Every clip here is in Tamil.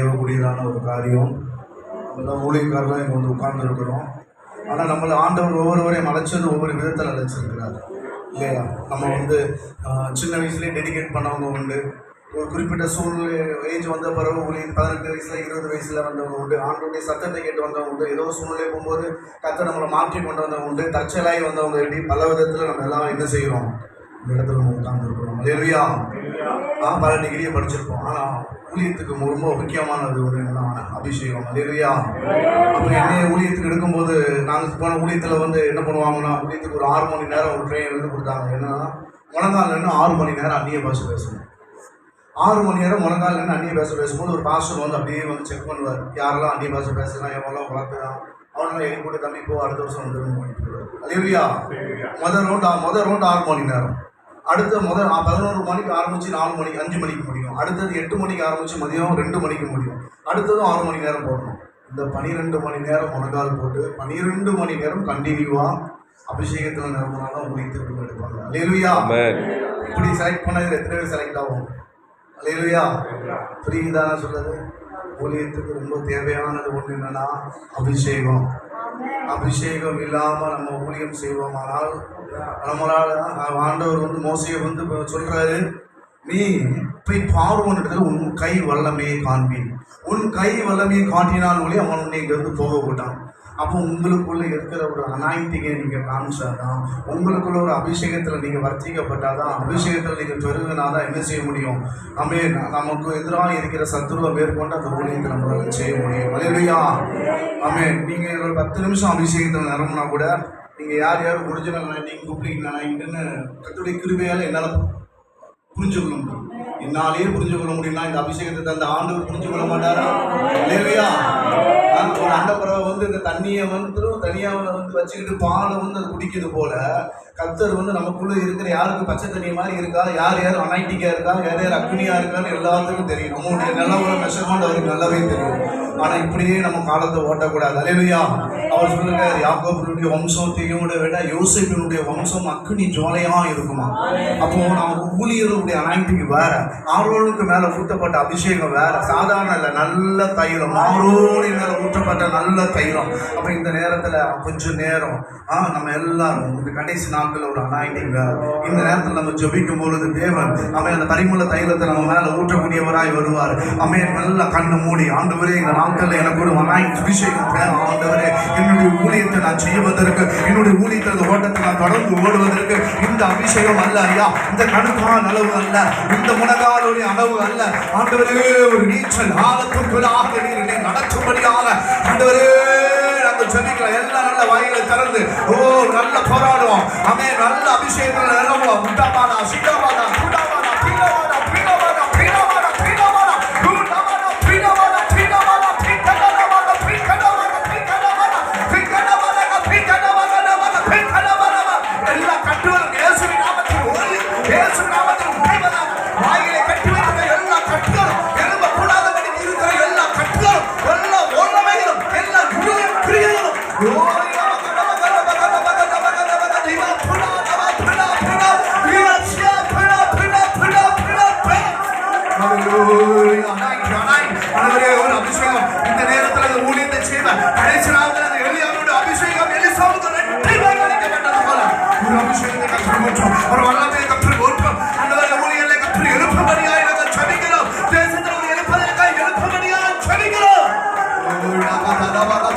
ஏவக்கூடியதான ஒரு காரியம். நம்மளாம் ஊழியக்காரலாம் இங்கே வந்து உட்கார்ந்துருக்கிறோம். ஆனால் நம்மளை ஆண்டவர் ஒவ்வொருவரையும் அழைச்சது ஒவ்வொரு விதத்தில் அழைச்சிருக்கிறார். இல்லையா? நம்ம வந்து சின்ன வயசுலேயே டெடிகேட் பண்ணவங்க உண்டு. ஒரு குறிப்பிட்ட சூழ்நிலை ஏஜ் வந்த பிறகு ஊழியர் பதினெட்டு வயசில் இருபது வயசில் வந்தவங்க உண்டு. ஆண்டோடைய சத்தத்தை கேட்டு வந்தவங்க உண்டு. ஏதோ சூழ்நிலை போகும்போது கத்தை நம்மளை மாற்றி கொண்டு வந்தவங்க உண்டு. தற்செயலாகி வந்தவங்க எப்படி பல விதத்தில் நம்ம எல்லாம் என்ன செய்கிறோம் இந்த இடத்துல நம்ம உட்கார்ந்துருக்கிறோம். இல்லையா நான் பல டிகிரியை படிச்சிருப்போம். ஆனால் ஊழியத்துக்கு ரொம்ப முக்கியமானது ஒரு என்னன்னா அபிஷேகம். இல்லையா அப்போ என்னைய ஊழியத்துக்கு எடுக்கும்போது நாங்கள் போன ஊழியத்தில் வந்து என்ன பண்ணுவாங்கன்னா ஊழியத்துக்கு ஒரு ஆறு மணி நேரம் ஒரு ட்ரெயின் வந்து கொடுத்தாங்க. என்னன்னா முழங்கால் நின்று ஆறு மணி நேரம் அந்நிய பாஷை பேசணும். ஆறு மணி நேரம் முழங்கால் நின்று அந்நிய பாஷை பேசும்போது ஒரு பாஸ்டர் வந்து அப்படியே வந்து செக் பண்ணுவார். யாரெல்லாம் அந்நிய பாஷை பேசலாம் எவ்வளோ வளர்த்துறான். அவனெல்லாம் எழுதி போட்டு தம்பி போ அடுத்த வருஷம் வந்து இல்லையா முதல் ரவுண்ட் முதல் ரவுண்ட் ஆறு மணி நேரம். அடுத்த முதல் பதினோரு மணிக்கு ஆரம்பிச்சு நாலு மணிக்கு அஞ்சு மணிக்கு முடியும். அடுத்தது எட்டு மணிக்கு ஆரம்பிச்சு மதியம் ரெண்டு மணிக்கு முடியும். அடுத்ததும் ஆறு மணி நேரம் போடணும். இந்த பனிரெண்டு மணி நேரம் முழங்கால் போட்டு பனிரெண்டு மணி நேரம் கண்டினியூவாக அபிஷேகத்தில் நிரம்பினாலும் உங்களுக்கு எடுப்பாங்க. அலையலுயா இப்படி செலக்ட் பண்ணது எத்தனை பேர் செலக்ட் ஆகும்? அலையலுயா புரியுதா நான் சொல்றது? ஊழியத்துக்கு ரொம்ப தேவையானது ஒன்று என்னன்னா அபிஷேகம். அபிஷேகம் இல்லாமல் நம்ம ஊழியம் செய்வோமானால் நம்மளால் ஆண்டவர் வந்து மோசையை வந்து சொல்கிறாரு நீ போய் பார்வோன்றது உன் கை வல்லமையை காண்பேன். உன் கை வல்லமையை காட்டினால் ஒளி அவன் உன்னை இங்கிருந்து போக விட்டான் அப்போ உங்களுக்குள்ளே இருக்கிற ஒரு அனாயிட்டிங்கை நீங்கள் காமிச்சாதான் உங்களுக்குள்ள ஒரு அபிஷேகத்தில் நீங்கள் வர்த்திக்கப்பட்டால் தான் அபிஷேகத்தில் நீங்கள் பெருகினாதான் என்ன செய்ய முடியும்? நம்ம நமக்கு எதிராக இருக்கிற சத்துருவை மேற்கொண்டு அந்த ஊழியத்தை நம்மளால் செய்ய முடியும். அலையா ஆமே நீங்கள் ஒரு பத்து நிமிஷம் அபிஷேகத்தில் நிரம்பினா கூட நீங்கள் யார் யார் ஒரிஜினல் நீங்கள் கூப்பிட்டீங்கன்னா நைட்டுன்னு கத்துடைய கிருபையால் என்னால் புரிஞ்சுக்கணும் முடியும் என்னாலேயே புரிஞ்சுக்கொள்ள முடியும்னா இந்த அபிஷேகத்தை தந்த ஆண்டவர் புரிஞ்சுக்கொள்ள மாட்டாரா? இல்லையா? ஒரு அண்டப்பறவை வந்து இந்த தண்ணியை வந்து தனியாக வந்து வச்சுக்கிட்டு பாலை வந்து அது குடிக்கிறது போல கத்தர் வந்து நமக்குள்ளே இருக்கிற யாருக்கு பச்சை தண்ணி மாதிரி இருக்கா? யார் யார் அனாய்டிக்காக இருக்கா? யார் யார் அக்னியாக இருக்கான்னு எல்லாத்துக்கும் தெரியும். நம்மளுடைய நிலவோட மெஷர்மெண்ட் அவருக்கு நல்லாவே தெரியும். ஆனால் இப்படியே நம்ம காலத்தை ஓட்டக்கூடாது. அலையா அவர் சொல்லுங்க யாக்கோபனுடைய வம்சம் தெய்வோட விட யோசிப்பினுடைய வம்சம் அக்னி ஜோலையாக இருக்குமா? அப்போ நம்ம ஊழியர்களுடைய அனாய்டிக்கு வேற. ஆரோனுக்கு மேல ஊற்றப்பட்ட அபிஷேகம் வேற. சாதாரண இல்லை நல்ல தைலம். ஆரோனி மேல ஊற்றப்பட்ட நல்ல தைலம். அப்ப இந்த நேரத்துல கொஞ்சம் நேரம் ஆ நம்ம எல்லாரும் இந்த கடைசி நாட்கள் ஒரு அனாயிட்டிங் இந்த நேரத்தில் நம்ம ஜபிக்கும் பொழுது தேவன் அவன் அந்த பரிமள தைலத்தை நம்ம மேல ஊற்றக்கூடியவராய் வருவார். அவன் நல்லா கண்ணு மூடி ஆண்டவரே இந்த நாட்களில் எனக்கு ஒரு அனாயிட் அபிஷேகம் தேவை ஆண்டவரே என்னுடைய ஊழியத்தை நான் செய்வதற்கு என்னுடைய ஊழியத்தை அந்த ஓட்டத்தை நான் தொடர்ந்து ஓடுவதற்கு இந்த அபிஷேகம் அல்ல ஐயா. இந்த கணுக்கான அளவு அல்ல. இந்த முனகாலுடைய அளவு அல்ல. ஆண்டவரே ஒரு நீச்சல் ஆழத்துக்குள்ளாக நீர் என்னை நடத்தும்படியாக ஆண்டவரே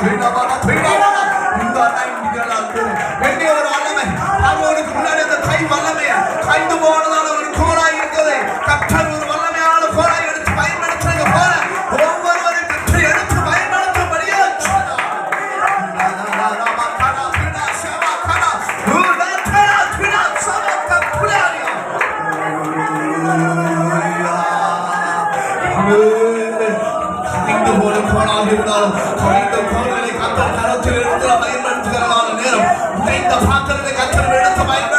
ঘৃণা বাড়া ঘৃণা বাড়া হিন্দা লাইন দিকে লাগবে கலைந்து போல கோணாக இருந்தாலும் குறைந்த கோணங்களை கத்தர் கரத்தில் எடுத்து பயன்படுத்துகிறதான நேரம். உடைந்த பாத்திரத்தை கத்தர் எடுத்து பயன்படுத்த